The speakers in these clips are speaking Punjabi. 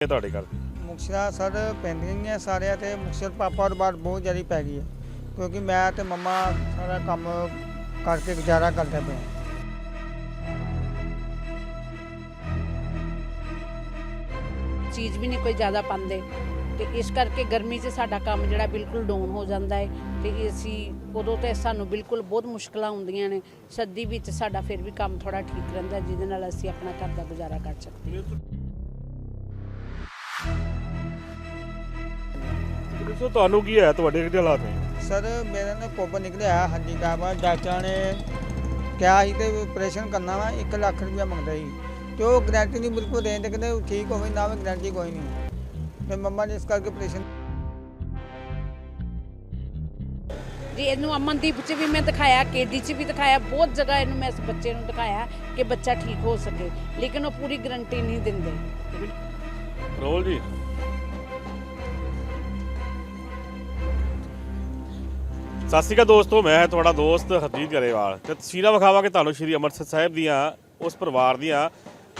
ਇਹ ਤੁਹਾਡੇ ਘਰ ਦੀ? ਮੁਕਸਰਾ ਸਰ ਪੈਂਦੀਆਂ ਹੀ ਆ ਸਾਰਿਆਂ ਤੇ। ਮੁਕਸਰ ਪਾਪਾ ਤੋਂ ਬਾਅਦ ਬਹੁਤ ਜ਼ਿਆਦਾ ਪੈ ਗਈ ਹੈ ਕਿਉਂਕਿ ਮੈਂ ਤੇ ਮੰਮਾ ਸਾਰਾ ਕੰਮ ਕਰਕੇ ਗੁਜ਼ਾਰਾ ਕਰਦੇ ਪਏ ਹਾਂ। ਚੀਜ਼ ਵੀ ਨਹੀਂ ਕੋਈ ਜ਼ਿਆਦਾ ਪਾਉਂਦੇ। ਤੇ ਇਸ ਕਰਕੇ ਗਰਮੀ 'ਚ ਸਾਡਾ ਕੰਮ ਜਿਹੜਾ ਬਿਲਕੁਲ ਡਾਊਨ ਹੋ ਜਾਂਦਾ ਹੈ। ਤੇ ਅਸੀਂ ਉਦੋਂ ਤੇ ਸਾਨੂੰ ਬਿਲਕੁਲ ਬਹੁਤ ਮੁਸ਼ਕਲਾਂ ਹੁੰਦੀਆਂ ਨੇ। ਸਰਦੀ ਵਿੱਚ ਸਾਡਾ ਫਿਰ ਵੀ ਕੰਮ ਥੋੜਾ ਠੀਕ ਰਹਿੰਦਾ ਹੈ, ਜਿਹਦੇ ਨਾਲ ਅਸੀਂ ਆਪਣਾ ਘਰ ਦਾ ਗੁਜ਼ਾਰਾ ਕਰ ਸਕਦੇ ਹਾਂ। ਦੱਸੋ ਤੁਹਾਨੂੰ ਕੀ ਹੈ ਤੁਹਾਡੇ ਕਿਹੜੇ ਹਾਲਾਤ ਨੇ? ਸਰ ਮੇਰੇ ਨਾਲ ਕੋਪ ਨਿਕਲਿਆ ਹੱਡੀ ਕਾਬਾ ਡਾਕਟਰਾਂ ਨੇ ਕਿਹਾ ਸੀ ਤੇ ਆਪਰੇਸ਼ਨ ਕਰਨਾ ਵਾ 1 ਲੱਖ ਰੁਪਇਆ ਮੰਗਦਾ ਸੀ। ਤੇ ਉਹ ਗਰੰਟੀ ਨਹੀਂ ਬਿਲਕੁਲ ਦੇਣ ਤੇ ਕਹਿੰਦੇ ਠੀਕ ਹੋਵੇ ਨਾ ਵੀ ਗਰੰਟੀ ਕੋਈ ਨਹੀਂ। ਤੇ ਮੰਮਾ ਨੇ ਇਸ ਕਰਕੇ ਆਪਰੇਸ਼ਨ ਜੀ ਇਹਨੂੰ ਅਮਨਦੀਪ 'ਚ ਵੀ ਮੈਂ ਦਿਖਾਇਆ ਕੇਡੀ 'ਚ ਵੀ ਦਿਖਾਇਆ ਬਹੁਤ ਜਗ੍ਹਾ ਇਹਨੂੰ ਮੈਂ ਇਸ ਬੱਚੇ ਨੂੰ ਦਿਖਾਇਆ ਕਿ ਬੱਚਾ ਠੀਕ ਹੋ ਸਕੇ ਲੇਕਿਨ ਉਹ ਪੂਰੀ ਗਰੰਟੀ ਨਹੀਂ ਦਿੰਦੇ। ਰੋਲ ਜੀ। ਸਤਿ ਸ਼੍ਰੀ ਅਕਾਲ ਦੋਸਤੋ, ਮੈਂ ਤੁਹਾਡਾ ਦੋਸਤ ਹਰਜੀਤ ਗਰੇਵਾਲ ਤੇ ਤਸਵੀਰਾਂ ਵਿਖਾਵਾਂਗੇ ਤੁਹਾਨੂੰ ਸ਼੍ਰੀ ਅੰਮ੍ਰਿਤਸਰ ਸਾਹਿਬ ਦੀਆਂ, ਉਸ ਪਰਿਵਾਰ ਦੀਆਂ,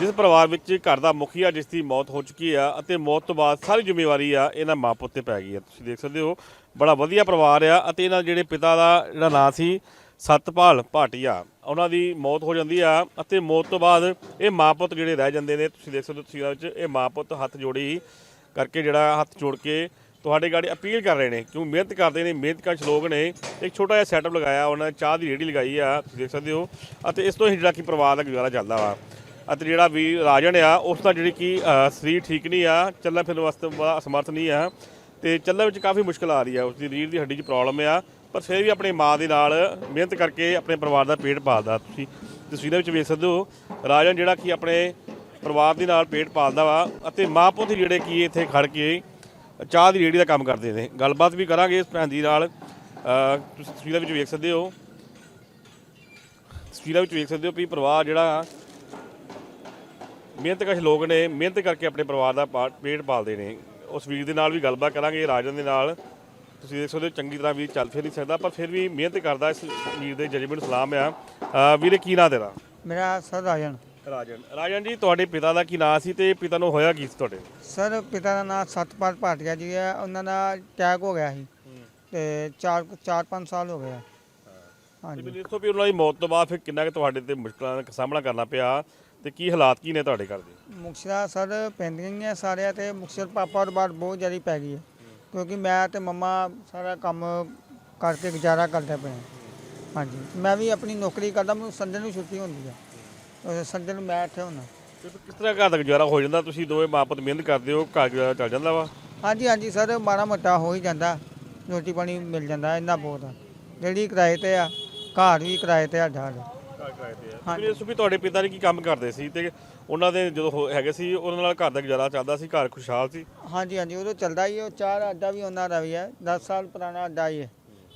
ਜਿਸ ਪਰਿਵਾਰ ਵਿੱਚ ਘਰ ਦਾ ਮੁਖੀਆ ਜਿਸ ਦੀ ਮੌਤ ਹੋ ਚੁੱਕੀ ਆ ਅਤੇ ਮੌਤ ਤੋਂ ਬਾਅਦ ਸਾਰੀ ਜ਼ਿੰਮੇਵਾਰੀ ਆ, ਇਹਨਾਂ ਮਾਂ ਪੁੱਤ ਤੇ ਪੈ ਗਈ ਆ। ਤੁਸੀਂ ਦੇਖ ਸਕਦੇ ਹੋ, ਬੜਾ ਵਧੀਆ ਪਰਿਵਾਰ ਆ ਅਤੇ ਇਹਨਾਂ ਜਿਹੜੇ ਪਿਤਾ ਦਾ ਜਿਹੜਾ ਨਾਂ ਸੀ, ਸਤਪਾਲ ਭਾਟੀਆ, ਉਹਨਾਂ ਦੀ ਮੌਤ ਹੋ ਜਾਂਦੀ ਆ ਅਤੇ ਮੌਤ ਤੋਂ ਬਾਅਦ ਇਹ ਮਾਂ ਪੁੱਤ ਜਿਹੜੇ ਰਹਿ ਜਾਂਦੇ ਨੇ, ਤੁਸੀਂ ਦੇਖ ਸਕਦੇ ਹੋ ਤਸਵੀਰਾਂ ਵਿੱਚ, ਇਹ ਮਾਂ ਪੁੱਤ ਹੱਥ ਜੋੜੀ ਕਰਕੇ ਜਿਹੜਾ ਹੱਥ ਜੋੜ ਕੇ ਤੁਹਾਡੇ ਗਾੜੀ ਅਪੀਲ ਕਰ ਰਹੇ ਨੇ, ਕਿਉਂ ਮਿਹਨਤ ਕਰਦੇ ਨੇ, ਮਿਹਨਤ ਕਰਨ ਲੋਕ ਨੇ। ਇੱਕ ਛੋਟਾ ਜਿਹਾ ਸੈਟਅਪ ਲਗਾਇਆ, ਉਹਨਾਂ ਚਾਹ ਦੀ ਰੇਹੜੀ ਲਗਾਈ ਆ, ਤੁਸੀਂ ਦੇਖ ਸਕਦੇ ਹੋ। ਅਤੇ ਇਸ ਤੋਂ ਹੀ ਜਿਹੜਾ ਕਿ ਪਰਿਵਾਰ ਦਾ ਗੁਜ਼ਾਰਾ ਚੱਲਦਾ ਵਾ। ਅਤੇ ਜਿਹੜਾ ਵੀ ਰਾਜਨ ਆ, ਉਸ ਦਾ ਜਿਹੜੀ ਕਿ ਸਰੀਰ ਠੀਕ ਨਹੀਂ ਆ, ਚੱਲਣ ਫਿਰਨ ਵਾਸਤੇ ਬੜਾ ਅਸਮਰਥ ਨਹੀਂ ਆ। ਤੇ ਚੱਲਣ ਵਿੱਚ ਕਾਫੀ ਮੁਸ਼ਕਲ ਆ ਰਹੀ ਆ ਉਸ ਦੀ ਰੀੜ ਦੀ ਹੱਡੀ 'ਚ ਪ੍ਰੋਬਲਮ ਆ। ਪਰ ਫਿਰ ਵੀ ਆਪਣੀ ਮਾਂ ਦੇ ਨਾਲ ਮਿਹਨਤ ਕਰਕੇ ਆਪਣੇ ਪਰਿਵਾਰ ਦਾ ਪੇਟ ਪਾਲਦਾ। ਤੁਸੀਂ ਤਸਵੀਰਾਂ ਵਿੱਚ ਵੇਖ ਸਕਦੇ ਹੋ, ਰਾਜਨ ਜਿਹੜਾ ਕਿ ਆਪਣੇ ਪਰਿਵਾਰ ਦੇ ਨਾਲ ਪੇਟ ਪਾਲਦਾ ਵਾ, ਅਤੇ ਮਾਂ ਪੁੱਤ ਜਿਹੜੇ ਕੀ ਇੱਥੇ ਖੜ ਕੇ ਚਾਹ ਦੀ ਰੇੜੀ ਦਾ ਕੰਮ ਕਰਦੇ ਨੇ। ਗੱਲਬਾਤ ਵੀ ਕਰਾਂਗੇ ਇਸ ਭੈਣ ਦੀ ਨਾਲ। ਅ, ਤੁਸੀਂ ਤਸਵੀਰਾਂ ਵਿੱਚ ਵੇਖ ਸਕਦੇ ਹੋ। ਤਸਵੀਰਾਂ ਵਿੱਚ ਵੇਖ ਸਕਦੇ ਹੋ ਵੀ ਪਰਿਵਾਰ ਜਿਹੜਾ ਮਿਹਨਤਕਸ਼ ਲੋਕ ਨੇ ਮਿਹਨਤ ਕਰਕੇ ਆਪਣੇ ਪਰਿਵਾਰ ਦਾ ਪਾ- ਪੇਟ ਪਾਲਦੇ ਨੇ। ਉਸ ਵੀਰ ਦੇ ਨਾਲ ਵੀ ਗੱਲਬਾਤ ਕਰਾਂਗੇ ਰਾਜਨ ਦੇ ਨਾਲ। ਤੁਸੀਂ ਦੇਖ ਸਕਦੇ ਹੋ ਚੰਗੀ ਤਰ੍ਹਾਂ ਵੀ ਚੱਲ ਫਿਰ ਨਹੀਂ ਸਕਦਾ ਪਰ ਫਿਰ ਵੀ ਮਿਹਨਤ ਕਰਦਾ ਇਸ ਵੀਰ ਦੇ ਜਜ਼ਬੇ ਨੂੰ ਸਲਾਮ ਆ। ਅ, ਵੀਰੇ ਕੀ ਨਾਂ ਤੇਰਾ? ਮੇਰਾ ਸਰ ਰਾਜਨ। ਰਾਜਨ। ਰਾਜਨ ਜੀ ਤੁਹਾਡੇ ਪਿਤਾ ਦਾ ਕੀ ਨਾਂ ਸੀ ਤੇ ਪਿਤਾ ਨੂੰ ਹੋਇਆ ਕੀ ਸੀ ਤੁਹਾਡੇ? ਸਰ ਪਿਤਾ ਦਾ ਨਾਮ ਸਤਪਾਲ ਭਾਟੀਆ ਜੀ ਹੈ। ਉਹਨਾਂ ਦਾ ਅਟੈਕ ਹੋ ਗਿਆ ਸੀ ਤੇ 4 4-5 ਸਾਲ ਹੋ ਗਏ ਆ। ਤੇ ਹਾਂਜੀ। ਮੈਨੂੰ ਦੱਸੋ ਵੀ ਉਹਨਾਂ ਦੀ ਮੌਤ ਤੋਂ ਬਾਅਦ ਫਿਰ ਕਿੰਨਾ ਕੁ ਤੁਹਾਡੇ ਤੇ ਮੁਸ਼ਕਲਾਂ ਦਾ ਸਾਹਮਣਾ ਕਰਨਾ ਪਿਆ? ਤੇ ਕੀ ਹਾਲਾਤ ਕੀ ਨੇ ਤੁਹਾਡੇ ਘਰ ਦੇ? ਮੁਕਸਰਾ ਸਰ ਪੈਂਦੀਆਂ ਹੀ ਆ ਸਾਰਿਆਂ ਤੇ। ਮੁਕਸਰ ਪਾਪਾ ਤੋਂ ਬਾਅਦ ਬਹੁਤ ਜ਼ਿਆਦਾ ਪੈ ਗਈ ਹੈ। ਕਿਉਂਕਿ ਮੈਂ ਤੇ ਮੰਮਾ ਸਾਰਾ ਕੰਮ ਕਰਕੇ ਗੁਜ਼ਾਰਾ ਕਰਦੇ ਪਏ ਹਾਂ ਹਾਂਜੀ। ਮੈਂ ਵੀ ਆਪਣੀ ਨੌਕਰੀ ਕਰਦਾ ਮੈਨੂੰ ਸੰਡੇ ਨੂੰ ਛੁੱਟੀ ਹੁੰਦੀ ਹੈ ਸੰਡੇ ਨੂੰ ਮੈਂ ਇੱਥੇ ਹੁੰਦਾ। ਤੇ ਫਿਰ ਕਿਸ ਤਰ੍ਹਾਂ ਘਰ ਦਾ ਗੁਜ਼ਾਰਾ ਹੋ ਜਾਂਦਾ? ਤੁਸੀਂ ਦੋਵੇਂ ਮਾਂ ਪੁੱਤ ਮਿਹਨਤ ਕਰਦੇ ਹੋ ਘਰ ਗੁਜ਼ਾਰਾ ਚੱਲ ਜਾਂਦਾ ਵਾ? ਹਾਂਜੀ ਹਾਂਜੀ ਸਰ ਮਾੜਾ ਮੋਟਾ ਹੋ ਹੀ ਜਾਂਦਾ। ਰੋਟੀ ਪਾਣੀ ਮਿਲ ਜਾਂਦਾ ਇੰਨਾ ਬਹੁਤ ਆ। ਜਿਹੜੀ ਕਿਰਾਏ ਤੇ ਆ ਘਰ ਵੀ ਕਿਰਾਏ ਤੇ ਆ ਸਾਡਾ ਘਰ ਕਿਰਾਏ ਤੇ ਆ। ਹਾਂਜੀ। ਵੀ ਤੁਹਾਡੇ ਪਿਤਾ ਨੇ ਕੀ ਕੰਮ ਕਰਦੇ ਸੀ ਤੇ ਉਹਨਾਂ ਦੇ ਜਦੋਂ ਹੋ- ਹੈਗੇ ਸੀ ਉਹਨਾਂ ਨਾਲ ਘਰ ਦਾ ਗੁਜ਼ਾਰਾ ਚੱਲਦਾ ਸੀ ਘਰ ਖੁਸ਼ਹਾਲ ਸੀ? ਹਾਂਜੀ ਹਾਂਜੀ ਉਦੋਂ ਚੱਲਦਾ ਹੀ ਉਹ ਚਾਰ ਅੱਡਾ ਵੀ ਉਹਨਾਂ ਦਾ ਵੀ ਹੈ 10 ਸਾਲ ਪੁਰਾਣਾ ਅੱਡਾ ਹੀ ਹੈ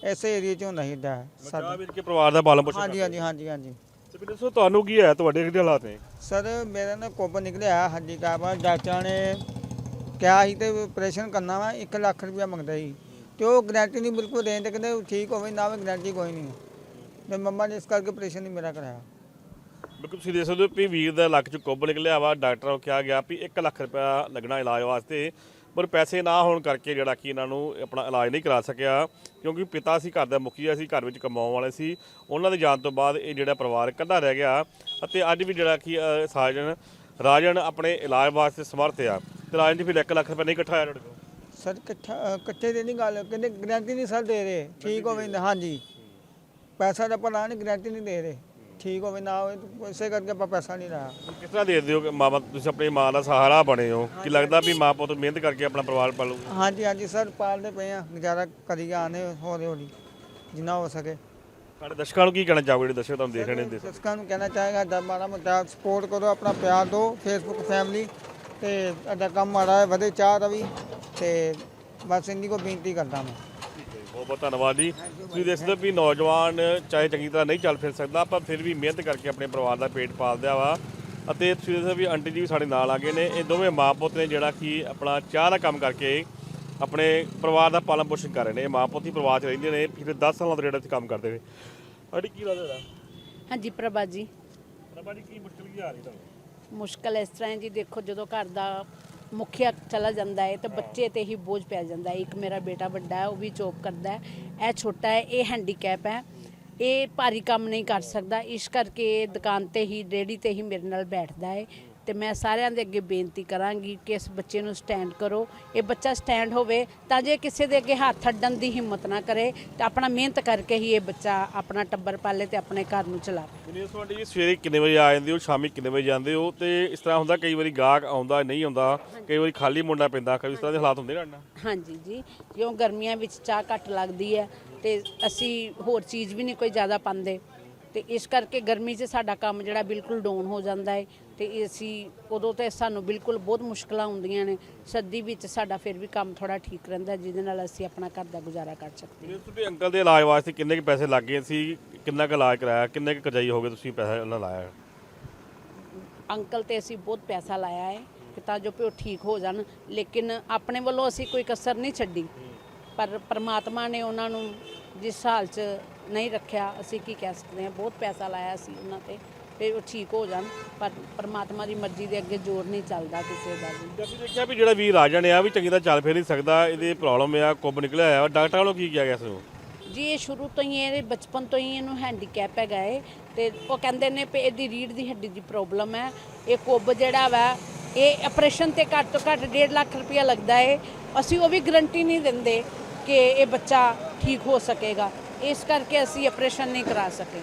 ਇਸੇ ਏਰੀਏ 'ਚ ਹੁੰਦਾ ਹੀ ਅੱਡਾ ਹੈ ਚਾਹ ਸਾਡਾ ਵੇਚ ਕੇ ਪਰਿਵਾਰ ਦਾ ਪਾਲਣ ਪੋਸ਼ਣ ਹਾਂਜੀ ਹਾਂਜੀ ਹਾਂਜੀ ਹਾਂਜੀ। ਤੇ ਦੱਸੋ ਤੁਹਾਨੂੰ ਕੀ ਹੈ ਤੁਹਾਡੇ ਕਿਹੜੇ ਹਾਲਾਤ ਨੇ? ਸਰ ਮੇਰੇ ਨਾਲ ਕੋਪ ਨਿਕਲਿਆ ਹੱਡੀ ਕਾਬਾ ਡਾਕਟਰਾਂ ਨੇ ਕਿਹਾ ਸੀ ਤੇ ਆਪਰੇਸ਼ਨ ਕਰਨਾ ਵਾ 1 ਲੱਖ ਰੁਪਇਆ ਮੰਗਦਾ ਸੀ। ਤੇ ਉਹ ਗਰੰਟੀ ਨਹੀਂ ਬਿਲਕੁਲ ਦੇਣ ਤੇ ਕਹਿੰਦੇ ਠੀਕ ਹੋਵੇ ਨਾ ਵੀ ਗਰੰਟੀ ਕੋਈ ਨਹੀਂ। ਤੇ ਮੰਮਾ ਨੇ ਇਸ ਕਰਕੇ ਆਪਰੇਸ਼ਨ ਨਹੀਂ ਮੇਰਾ ਕਰਾਇਆ। ਬਿਲਕੁਲ ਤੁਸੀਂ ਦੇਖ ਸਕਦੇ ਹੋ ਵੀ ਵੀਰ ਦਾ ਲੱਕ ਚ ਕੁੱਬ ਨਿਕਲਿਆ ਵਾ ਡਾਕਟਰਾਂ ਨੂੰ ਕਿਹਾ ਗਿਆ ਵੀ 1 ਲੱਖ ਰੁਪਇਆ ਲੱਗਣਾ ਇਲਾਜ ਵਾਸਤੇ। ਪਰ ਪੈਸੇ ਨਾ ਹੋਣ ਕਰਕੇ ਜਿਹੜਾ ਕਿ ਇਹਨਾਂ ਨੂੰ ਆਪਣਾ ਇਲਾਜ ਨਹੀਂ ਕਰਾ ਸਕਿਆ ਕਿਉਂਕਿ ਪਿਤਾ ਸੀ ਘਰ ਦਾ ਮੁਖੀਆ ਸੀ ਘਰ ਵਿੱਚ ਕਮਾਉਣ ਵਾਲੇ ਸੀ। ਉਹਨਾਂ ਦੇ ਜਾਣ ਤੋਂ ਬਾਅਦ ਇਹ ਜਿਹੜਾ ਪਰਿਵਾਰ ਇਕੱਲਾ ਰਹਿ ਗਿਆ ਅਤੇ ਅੱਜ ਵੀ ਜਿਹੜਾ ਕਿ ਅ, ਸਾਜਨ ਰਾਜਨ ਆਪਣੇ ਇਲਾਜ ਵਾਸਤੇ ਸਮਰਥ ਆ। ਤੇ ਰਾਜਨ ਜੀ ਫਿਰ 1 ਲੱਖ ਰੁਪਇਆ ਨਹੀਂ ਇਕੱਠਾ ਹੋਇਆ ਤੁਹਾਡੇ ਕੋਲ? ਸਰ ਇਕੱਠਾ ਇਕੱਠੇ ਦੀ ਨਹੀਂ ਗੱਲ ਕਹਿੰਦੇ ਗਰੰਟੀ ਨਹੀਂ ਸਰ ਦੇ ਰਹੇ। ਠੀਕ ਹੋਵੇ ਹਾਂਜੀ। ਪੈਸਾ ਦਾ ਭਲਾ ਨਹੀਂ ਗਰੰਟੀ ਨਹੀਂ ਦੇ ਰਹੇ। ਠੀਕ ਹੋਵੇ ਨਾ ਹੋਵੇ ਇਸੇ ਕਰਕੇ ਆਪਾਂ ਪੈਸਾ ਨਹੀਂ ਲਾਇਆ। ਕਿਸ ਤਰ੍ਹਾਂ ਦੇ ਦਿਓ ਕਿ ਮਾਂ ਤੁਸੀਂ ਆਪਣੀ ਮਾਂ ਦਾ ਸਹਾਰਾ ਬਣੇ ਹੋ? ਕਿ ਲੱਗਦਾ ਵੀ ਮਾਂ ਪੁੱਤ ਮਿਹਨਤ ਕਰਕੇ ਆਪਣਾ ਪਰਿਵਾਰ ਪਾਲੂ ਹਾਂਜੀ ਹਾਂਜੀ ਸਰ ਪਾਲਦੇ ਪਏ ਆ। ਗੁਜ਼ਾਰਾ ਕਰੀ ਜਾਣੇ ਹੌਲੀ ਹੌਲੀ ਜਿੰਨਾ ਹੋ ਸਕੇ। ਸਾਡੇ ਦਰਸ਼ਕਾਂ ਨੂੰ ਕੀ ਕਹਿਣਾ ਚਾਹੋਗੇ ਜਿਹੜੇ ਦਰਸ਼ਕ ਤੁਹਾਨੂੰ ਦੇਖ ਰਹੇ ਨੇ? ਦਰਸ਼ਕਾਂ ਨੂੰ ਕਹਿਣਾ ਚਾਹਾਂਗਾ ਦਾ ਮਾੜਾ ਮੋਟਾ ਸਪੋਰਟ ਕਰੋ ਆਪਣਾ ਪਿਆਰ ਦਿਓ ਫੇਸਬੁੱਕ ਫੈਮਿਲੀ ਤੇ ਅੱਡਾ ਕੰਮ ਮਾੜਾ ਹੈ ਵਧੇ ਚਾਹ ਦਾ ਵੀ ਤੇ ਬਸ ਇੰਨੀ ਕੋ ਬੇਨਤੀ ਕਰਦਾ ਮੈਂ। ਬਹੁਤ ਬਹੁਤ ਧੰਨਵਾਦ ਜੀ। ਤੁਸੀਂ ਦੇਖਦੇ ਹੋ ਵੀ ਨੌਜਵਾਨ ਚਾਹੇ ਚੰਗੀ ਤਰ੍ਹਾਂ ਨਹੀਂ ਚੱਲ ਫਿਰ ਸਕਦਾ ਪਰ ਫਿਰ ਵੀ ਮਿਹਨਤ ਕਰਕੇ ਆਪਣੇ ਪਰਿਵਾਰ ਦਾ ਪੇਟ ਪਾਲਦਾ ਵਾ। ਅਤੇ ਤੁਸੀਂ ਦੇਖਦੇ ਹੋ ਵੀ ਆਂਟੀ ਜੀ ਵੀ ਸਾਡੇ ਨਾਲ ਆ ਗਏ ਨੇ। ਇਹ ਦੋਵੇਂ ਮਾਂ ਪੁੱਤ ਨੇ ਜਿਹੜਾ ਕਿ ਆਪਣਾ ਚਾਹ ਦਾ ਕੰਮ ਕਰਕੇ ਆਪਣੇ ਪਰਿਵਾਰ ਦਾ ਪਾਲਣ ਪੋਸ਼ਣ ਕਰ ਰਹੇ ਨੇ। ਇਹ ਮਾਂ ਪੁੱਤ ਹੀ ਪਰਿਵਾਰ 'ਚ ਰਹਿੰਦੇ ਨੇ ਪਿਛਲੇ 10 ਸਾਲਾਂ ਤੋਂ ਜਿਹੜਾ ਇੱਥੇ ਕੰਮ ਕਰਦੇ ਨੇ। ਆਂਟੀ ਕੀ ਲੱਗਦਾ ਹਾਂਜੀ ਪ੍ਰਭਾ ਜੀ। ਰੱਬਾ ਜੀ ਕੀ ਮੁਸ਼ਕਲ ਕੀ ਆ ਰਹੀ ਤੁਹਾਨੂੰ? ਮੁਸ਼ਕਲ ਇਸ ਤਰ੍ਹਾਂ ਹੈ ਜੀ ਦੇਖੋ ਜਦੋਂ ਘਰ ਦਾ ਮੁਖੀਆ ਚਲਾ ਜਾਂਦਾ ਹੈ ਤੇ ਬੱਚੇ ਤੇ ਹੀ ਬੋਝ ਪੈ ਜਾਂਦਾ ਹੈ। ਇੱਕ ਮੇਰਾ ਬੇਟਾ ਵੱਡਾ ਹੈ, ਉਹ ਵੀ ਜੋਬ ਕਰਦਾ ਹੈ। ਇਹ ਛੋਟਾ ਹੈ, ਇਹ ਹੈਂਡੀਕੈਪ ਹੈ। ਇਹ ਭਾਰੀ ਕੰਮ ਨਹੀਂ ਕਰ ਸਕਦਾ। ਇਸ ਕਰਕੇ ਦੁਕਾਨ ਤੇ ਹੀ ਰੇੜੀ ਤੇ ਹੀ ਮੇਰੇ ਨਾਲ ਬੈਠਦਾ ਹੈ। ਤੇ ਮੈਂ ਸਾਰਿਆਂ ਦੇ ਅੱਗੇ ਬੇਨਤੀ ਕਰਾਂਗੀ ਕਿ ਇਸ ਬੱਚੇ ਨੂੰ ਸਟੈਂਡ ਕਰੋ। ਇਹ ਬੱਚਾ ਸਟੈਂਡ ਹੋਵੇ ਤਾਂ ਜੇ ਕਿਸੇ ਦੇ ਅੱਗੇ ਹੱਥ ਅੱਡਣ ਦੀ ਹਿੰਮਤ ਨਾ ਕਰੇ ਤੇ ਆਪਣਾ ਮਿਹਨਤ ਕਰਕੇ ਹੀ ਇਹ ਬੱਚਾ ਆਪਣਾ ਟੱਬਰ ਪਾਲੇ ਤੇ ਆਪਣੇ ਘਰ ਨੂੰ ਚਲਾਵੇ ਮੈਨੂੰ ਤੁਹਾਡੀ ਜੀ ਸਵੇਰੇ ਕਿੰਨੇ ਵਜੇ ਆ ਜਾਂਦੇ ਹੋ ਸ਼ਾਮੀ ਕਿੰਨੇ ਵਜੇ ਜਾਂਦੇ ਹੋ? ਤੇ ਇਸ ਤਰ੍ਹਾਂ ਹੁੰਦਾ ਕਈ ਵਾਰੀ ਗਾਹਕ ਆਉਂਦਾ ਨਹੀਂ ਆਉਂਦਾ ਕਈ ਵਾਰੀ ਖਾਲੀ ਮੁੰਡਾ ਪੈਂਦਾ ਕਈ ਇਸ ਤਰ੍ਹਾਂ ਦੇ ਹਾਲਾਤ ਹੁੰਦੇ ਰਹਿਣਾ ਹਾਂਜੀ ਜੀ ਕਿਉਂ ਗਰਮੀਆਂ ਵਿੱਚ ਚਾਹ ਘੱਟ ਲੱਗਦੀ ਹੈ ਤੇ ਅਸੀਂ ਹੋਰ ਚੀਜ਼ ਵੀ ਨਹੀਂ ਕੋਈ ਜ਼ਿਆਦਾ ਪਾਉਂਦੇ। ਤੇ ਇਸ ਕਰਕੇ ਗਰਮੀ 'ਚ ਸਾਡਾ ਕੰਮ ਜਿਹੜਾ ਬਿਲਕੁਲ ਡਾਊਨ ਹੋ ਜਾਂਦਾ ਹੈ। ਤੇ ਅਸੀਂ ਉਦੋਂ ਤੇ ਸਾਨੂੰ ਬਿਲਕੁਲ ਬਹੁਤ ਮੁਸ਼ਕਲਾਂ ਹੁੰਦੀਆਂ ਨੇ। ਸਰਦੀ ਵਿੱਚ ਸਾਡਾ ਫਿਰ ਵੀ ਕੰਮ ਥੋੜਾ ਠੀਕ ਰਹਿੰਦਾ ਜਿਹਦੇ ਨਾਲ ਅਸੀਂ ਆਪਣਾ ਘਰ ਦਾ ਗੁਜ਼ਾਰਾ ਕਰ ਸਕਦੇ ਮੈਨੂੰ ਤੁਸੀਂ ਅੰਕਲ ਦੇ ਇਲਾਜ ਵਾਸਤੇ ਕਿੰਨੇ ਕੁ ਪੈਸੇ ਲੱਗ ਸੀ? ਕਿੰਨਾ ਕੁ ਇਲਾਜ ਕਰਾਇਆ? ਕਿੰਨੇ ਕੁ ਕਰਜਾਈ ਹੋ ਗਏ ਤੁਸੀਂ ਪੈਸਾ ਉਹਨਾਂ ਲਾਇਆ? ਅੰਕਲ ਤੇ ਅਸੀਂ ਬਹੁਤ ਪੈਸਾ ਲਾਇਆ ਹੈ ਕਿ ਤਾਂ ਜੋ ਉਹ ਠੀਕ ਹੋ ਜਾਣ। ਲੇਕਿਨ ਆਪਣੇ ਵੱਲੋਂ ਅਸੀਂ ਕੋਈ ਕਸਰ ਨਹੀਂ ਛੱਡੀ। ਪਰ ਪਰਮਾਤਮਾ ਨੇ ਉਹਨਾਂ ਨੂੰ ਜਿਸ ਹਾਲ 'ਚ ਨਹੀਂ ਰੱਖਿਆ ਅਸੀਂ ਕੀ ਕਹਿ ਸਕਦੇ ਹਾਂ ਬਹੁਤ ਪੈਸਾ ਲਾਇਆ ਸੀ ਉਹਨਾਂ ਤੇ। ਤੇ ਉਹ ਠੀਕ ਹੋ ਜਾਣ ਪਰ ਪਰਮਾਤਮਾ ਦੀ ਮਰਜ਼ੀ ਦੇ ਅੱਗੇ ਜ਼ੋਰ ਨਹੀਂ ਚੱਲਦਾ ਕਿਸੇ ਦਾ ਵੀ। ਜਦ ਵੀ ਦੇਖਿਆ ਵੀ ਜਿਹੜਾ ਵੀਰ ਆ ਵੀ ਚੰਗੀ ਤਰ੍ਹਾਂ ਚੱਲ ਫਿਰ ਨਹੀਂ ਸਕਦਾ ਇਹਦੇ ਪ੍ਰੋਬਲਮ ਆ ਕੁੱਬ ਨਿਕਲਿਆ ਆ ਡਾਕਟਰ ਵੱਲੋਂ ਕੀ ਕਿਹਾ ਗਿਆ ਸੀ ਜੀ ਇਹ ਸ਼ੁਰੂ ਤੋਂ ਹੀ ਇਹਦੇ ਬਚਪਨ ਤੋਂ ਹੀ ਇਹਨੂੰ ਹੈਂਡੀਕੈਪ ਹੈਗਾ ਏ। ਤੇ ਉਹ ਕਹਿੰਦੇ ਨੇ ਵੀ ਇਹਦੀ ਰੀੜ ਦੀ ਹੱਡੀ ਦੀ ਪ੍ਰੋਬਲਮ ਹੈ। ਇਹ ਕੁੱਬ ਜਿਹੜਾ ਵਾ ਇਹ ਆਪਰੇਸ਼ਨ ਤੇ ਘੱਟ ਤੋਂ ਘੱਟ 1.5 ਲੱਖ ਰੁਪਇਆ ਲੱਗਦਾ ਏ। ਅਸੀਂ ਉਹ ਵੀ ਗਰੰਟੀ ਨਹੀਂ ਦਿੰਦੇ ਕਿ ਇਹ ਬੱਚਾ ਠੀਕ ਹੋ ਸਕੇਗਾ। ਇਸ ਕਰਕੇ ਅਸੀਂ ਆਪਰੇਸ਼ਨ ਨਹੀਂ ਕਰਾ ਸਕੇ।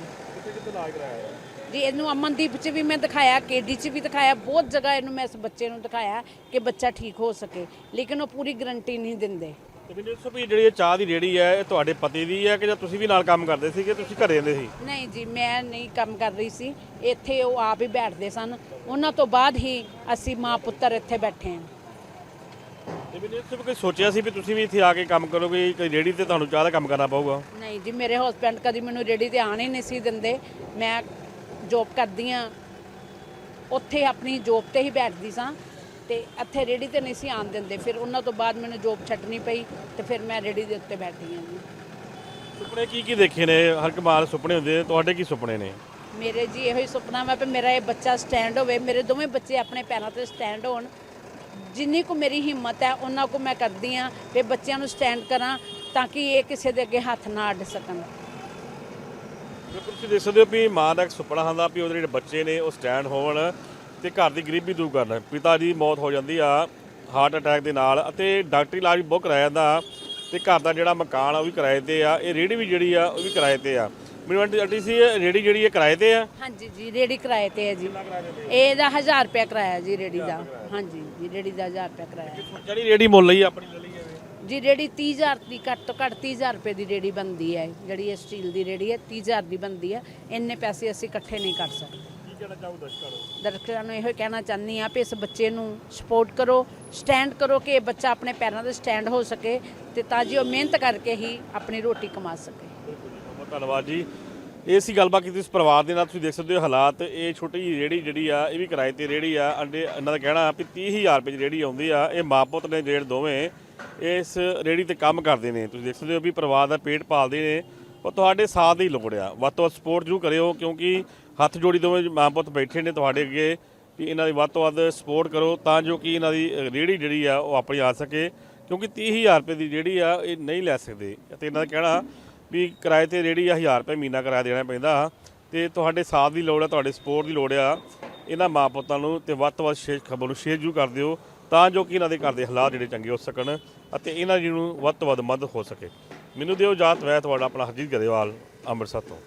ਇਲਾਜ ਕਰਾਇਆ ਜੀ ਇਹਨੂੰ ਅਮਨਦੀਪ 'ਚ ਵੀ ਮੈਂ ਦਿਖਾਇਆ ਕੇਡੀ 'ਚ ਵੀ ਦਿਖਾਇਆ ਬਹੁਤ ਜਗ੍ਹਾ ਇਹਨੂੰ ਮੈਂ ਇਸ ਬੱਚੇ ਨੂੰ ਦਿਖਾਇਆ ਕਿ ਬੱਚਾ ਠੀਕ ਹੋ ਸਕੇ ਲੇਕਿਨ ਉਹ ਪੂਰੀ ਗਰੰਟੀ ਨਹੀਂ ਦਿੰਦੇ। ਤੇ ਮੈਨੂੰ ਦੱਸੋ ਵੀ ਜਿਹੜੀ ਇਹ ਚਾਹ ਦੀ ਰੇੜੀ ਹੈ ਇਹ ਤੁਹਾਡੇ ਪਤੀ ਦੀ ਹੈ ਕਿ ਜਾਂ ਤੁਸੀਂ ਵੀ ਨਾਲ ਕੰਮ ਕਰਦੇ ਸੀ ਕਿ ਤੁਸੀਂ ਘਰੇ ਰਹਿੰਦੇ ਸੀ? ਨਹੀਂ ਜੀ ਮੈਂ ਨਹੀਂ ਕੰਮ ਕਰ ਰਹੀ ਸੀ ਇੱਥੇ ਉਹ ਆਪ ਹੀ ਬੈਠਦੇ ਸਨ। ਉਹਨਾਂ ਤੋਂ ਬਾਅਦ ਹੀ ਅਸੀਂ ਮਾਂ ਪੁੱਤਰ ਇੱਥੇ ਬੈਠੇ ਹਾਂ। ਤੇ ਮੈਨੂੰ ਇਸ ਕੋਈ ਸੋਚਿਆ ਸੀ ਵੀ ਤੁਸੀਂ ਵੀ ਇੱਥੇ ਆ ਕੇ ਕੰਮ ਕਰੋਗੇ ਕੋਈ ਰੇੜੀ ਤੇ ਤੁਹਾਨੂੰ ਚਾਹ ਦਾ ਕੰਮ ਕਰਨਾ ਪਊਗਾ? ਨਹੀਂ ਜੀ ਮੇਰੇ ਹਸਬੰਡ ਕਦੀ ਮੈਨੂੰ ਰੇੜੀ ਤੇ ਆਣ ਹੀ ਨਹੀਂ ਸੀ ਦਿੰਦੇ। ਮੈਂ ਜੋਬ ਕਰਦੀ ਆ ਉੱਥੇ ਆਪਣੀ ਜੋਬ ਤੇ ਹੀ ਬੈਠਦੀ ਸਾਂ ਤੇ ਇੱਥੇ ਰੇੜੀ ਤੇ ਨਹੀਂ ਸੀ ਆਣ ਦਿੰਦੇ। ਫਿਰ ਉਹਨਾਂ ਤੋਂ ਬਾਅਦ ਮੈਨੂੰ ਜੋਬ ਛੱਡਣੀ ਪਈ ਤੇ ਫਿਰ ਮੈਂ ਰੇੜੀ ਦੇ ਉੱਤੇ ਬੈਠੀ ਹਾਂ ਜੀ। ਸੁਪਨੇ ਕੀ ਕੀ ਦੇਖੇ ਨੇ? ਹਰ ਕਮਾਲ ਸੁਪਨੇ ਹੁੰਦੇ ਨੇ। ਤੁਹਾਡੇ ਕੀ ਸੁਪਨੇ ਨੇ? ਮੇਰੇ ਜੀ ਇਹੋ ਹੀ ਸੁਪਨਾ ਵਾ ਕਿ ਮੇਰਾ ਇਹ ਬੱਚਾ ਸਟੈਂਡ ਹੋਵੇ। ਮੇਰੇ ਦੋਵੇਂ ਬੱਚੇ ਆਪਣੇ ਪੈਰਾਂ ਤੇ ਸਟੈਂਡ ਹੋਣ। ਜਿੰਨੀ ਕੁ ਮੇਰੀ ਹਿੰਮਤ ਹੈ ਉਹਨਾਂ ਕੁ ਮੈਂ ਕਰਦੀ ਆ ਕਿ ਬੱਚਿਆਂ ਨੂੰ ਸਟੈਂਡ ਕਰਾਂ ਤਾਂ ਕਿ ਇਹ ਕਿਸੇ ਦੇ ਅੱਗੇ ਹੱਥ ਨਾ ਅੱਡ ਸਕਣ। ਬਿਲਕੁਲ ਤੁਸੀਂ ਦੇਖ ਸਕਦੇ ਹੋ ਵੀ ਮਾਂ ਦਾ ਇੱਕ ਸੁਪਨਾ ਹੁੰਦਾ ਵੀ ਉਹਦੇ ਜਿਹੜੇ ਬੱਚੇ ਨੇ ਉਹ ਸਟੈਂਡ ਹੋਣ ਤੇ ਘਰ ਦੀ ਗਰੀਬੀ ਦੂਰ ਕਰਨ। ਪਿਤਾ ਦੀ ਮੌਤ ਹੋ ਜਾਂਦੀ ਆ ਹਾਰਟ ਅਟੈਕ ਦੇ ਨਾਲ ਅਤੇ ਡਾਕਟਰੀ ਇਲਾਜ ਵੀ ਬਹੁਤ ਕਰਾਇਆ ਜਾਂਦਾ ਤੇ ਘਰ ਦਾ ਜਿਹੜਾ ਮਕਾਨ ਆ ਉਹ ਵੀ ਕਿਰਾਏ ਤੇ ਆ। ਇਹ ਰੇੜੀ ਵੀ ਜਿਹੜੀ ਆ ਉਹ ਵੀ ਕਿਰਾਏ ਤੇ ਆ। ਮੈਨੂੰ ਆਂਟੀ ਆਂਟੀ ਸੀ ਇਹ ਰੇੜੀ ਜਿਹੜੀ ਹੈ ਕਿਰਾਏ ਤੇ ਆ? ਹਾਂਜੀ ਜੀ ਰੇੜੀ ਕਿਰਾਏ ਤੇ ਹੈ ਜੀ। ਇਹਦਾ 1000 ਰੁਪਏ ਕਿਰਾਇਆ ਜੀ ਰੇੜੀ ਦਾ। ਹਾਂਜੀ ਜੀ ਰੇੜੀ ਦਾ 1000 ਰੁਪਏ ਕਿਰਾਇਆ। ਜਿਹੜੀ ਰੇੜੀ ਮੁੱਲ ਲਈ ਆਪਣੀ? ਲਈ ਜੀ ਰੇੜੀ 30000 ਦੀ ਘੱਟ ਤੋਂ ਘੱਟ 30000 ਰੁਪਏ ਦੀ ਰੇੜੀ ਬਣਦੀ ਹੈ। ਜਿਹੜੀ ਇਹ ਸਟੀਲ ਦੀ ਰੇੜੀ ਹੈ 30000 ਦੀ ਬਣਦੀ ਹੈ। ਇੰਨੇ ਪੈਸੇ ਅਸੀਂ ਇਕੱਠੇ ਨਹੀਂ ਕਰ ਸਕਦੇ। ਕੀ ਕਹਿਣਾ ਚਾਹੋ ਦਰਸ਼ਕਾਂ ਨੂੰ? ਦਰਸ਼ਕਾਂ ਨੂੰ ਇਹੋ ਹੀ ਕਹਿਣਾ ਚਾਹੁੰਦੀ ਆ ਕਿ ਇਸ ਬੱਚੇ ਨੂੰ ਸਪੋਰਟ ਕਰੋ ਸਟੈਂਡ ਕਰੋ ਕਿ ਇਹ ਬੱਚਾ ਆਪਣੇ ਪੈਰਾਂ ਤੇ ਸਟੈਂਡ ਹੋ ਸਕੇ ਤੇ ਤਾਂ ਜੋ ਉਹ ਮਿਹਨਤ ਕਰਕੇ ਹੀ ਆਪਣੀ ਰੋਟੀ ਕਮਾ ਸਕੇ। ਬਹੁਤ ਧੰਨਵਾਦ ਜੀ। ਇਹ ਸੀ ਗੱਲਬਾਤ ਕੀਤੀ ਇਸ ਪਰਿਵਾਰ ਦੇ ਨਾਲ ਤੁਸੀਂ ਦੇਖ ਸਕਦੇ ਹੋ ਹਾਲਾਤ। ਇਹ ਛੋਟੀ ਜਿਹੀ ਰੇੜੀ ਜਿਹੜੀ ਆ ਇਹ ਵੀ ਕਿਰਾਏ ਤੇ ਰੇੜੀ ਆ। ਅੰਡੇ ਇਹਨਾਂ ਦਾ ਕਹਿਣਾ ਵੀ 30000 ਰੁਪਏ ਦੀ ਰੇੜੀ ਆਉਂਦੀ ਆ। ਇਹ ਮਾਂ ਪੁੱਤ ਨੇ ਜਿਹੜੇ ਦੋਵੇਂ ਇਸ ਰੇੜੀ ਤੇ ਕੰਮ ਕਰਦੇ ਨੇ। ਤੁਸੀਂ ਦੇਖ ਸਕਦੇ ਹੋ ਵੀ ਪਰਿਵਾਰ ਦਾ ਪੇਟ ਪਾਲਦੇ ਨੇ ਉਹ ਤੁਹਾਡੇ ਸਾਥ ਦੀ ਲੋੜ ਆ ਵੱਧ ਤੋਂ ਵੱਧ ਸਪੋਰਟ ਜ਼ਰੂਰ ਕਰਿਓ, ਕਿਉਂਕਿ ਹੱਥ ਜੋੜੀ ਦੋਵੇਂ ਮਾਂ ਪੁੱਤ ਬੈਠੇ ਨੇ ਤੁਹਾਡੇ ਅੱਗੇ, ਵੀ ਇਹਨਾਂ ਦੀ ਵੱਧ ਤੋਂ ਵੱਧ ਸਪੋਰਟ ਕਰੋ, ਤਾਂ ਜੋ ਕਿ ਇਹਨਾਂ ਦੀ ਰੇੜੀ ਜਿਹੜੀ ਆ, ਉਹ ਆਪਣੀ ਆ ਸਕੇ। ਕਿਉਂਕਿ 30000 ਰੁਪਏ ਦੀ ਜਿਹੜੀ ਆ, ਇਹ ਨਹੀਂ ਲੈ ਸਕਦੇ। ਅਤੇ ਇਹਨਾਂ ਦਾ ਕਹਿਣਾ ਵੀ ਕਿਰਾਏ ਤੇ ਰੇੜੀ ਆ 1000 ਰੁਪਏ ਮਹੀਨਾ ਕਿਰਾਇਆ ਦੇਣਾ ਪੈਂਦਾ। ਤੇ ਤੁਹਾਡੇ ਸਾਥ ਦੀ ਲੋੜ ਆ, ਤੁਹਾਡੇ ਸਪੋਰਟ ਦੀ ਲੋੜ ਆ। ਇਹਨਾਂ ਮਾਂ ਪੁੱਤਾਂ ਨੂੰ ਤੇ ਵੱਧ ਤੋਂ ਵੱਧ ਸ਼ੇਅਰ ਖਬਰ ਨੂੰ ਸ਼ੇਅਰ ਜ਼ਰੂਰ ਕਰ ਦਿਓ। ਤਾਂ ਜੋ ਕਿ ਇਹਨਾਂ ਦੇ ਘਰ ਦੇ ਹਾਲਾਤ ਜਿਹੜੇ ਚੰਗੇ ਹੋ ਸਕਣ ਅਤੇ ਇਹਨਾਂ ਜੀ ਨੂੰ ਵੱਧ ਤੋਂ ਵੱਧ ਮਦਦ ਹੋ ਸਕੇ। ਮੈਨੂੰ ਦਿਓ ਇਜਾਜ਼ਤ, ਮੈਂ ਤੁਹਾਡਾ ਆਪਣਾ ਹਰਜੀਤ ਗਰੇਵਾਲ, ਅੰਮ੍ਰਿਤਸਰ ਤੋਂ।